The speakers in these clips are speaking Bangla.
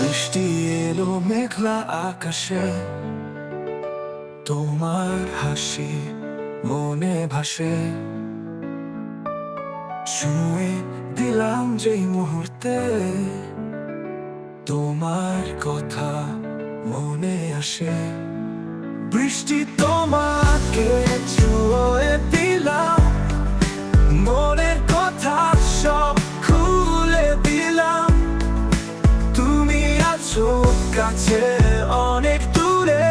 বৃষ্টি এলো মেঘলা আকাশে। তোমার হাসি মনে ভাসে। ছুঁয়ে দিলাম যেই মুহূর্তে, তোমার কথা মনে আসে। বৃষ্টি তোমাকে কাছে অনেক দূরে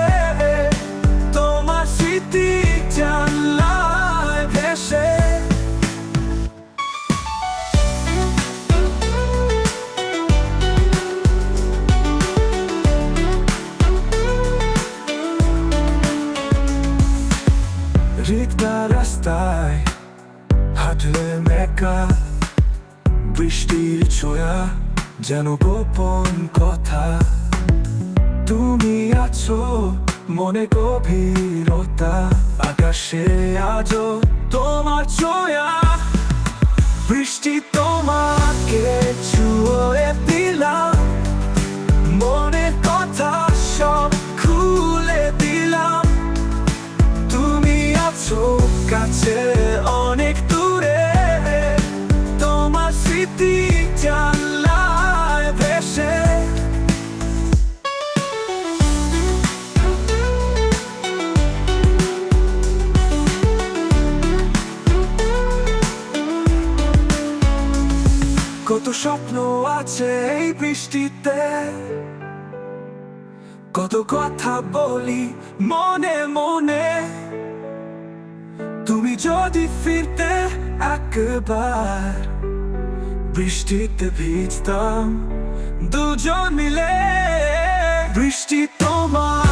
তোমার স্মৃতি জানলায় ভেসে। রিক্তা রাস্তায় হাঁটলে মেকা বৃষ্টির ছোঁয়া। যেন গোপন কথা। তুমি আছো মনে গভীরতা আকাশে আজ তোমার চয়া বৃষ্টি তোমাকে কত স্বপ্ন আছে এই বৃষ্টিতে। কত কথা বলি মনে মনে। তুমি যদি ফিরতে একবার বৃষ্টিতে ভিজতাম দুজন মিলে। বৃষ্টি ছুঁয়ে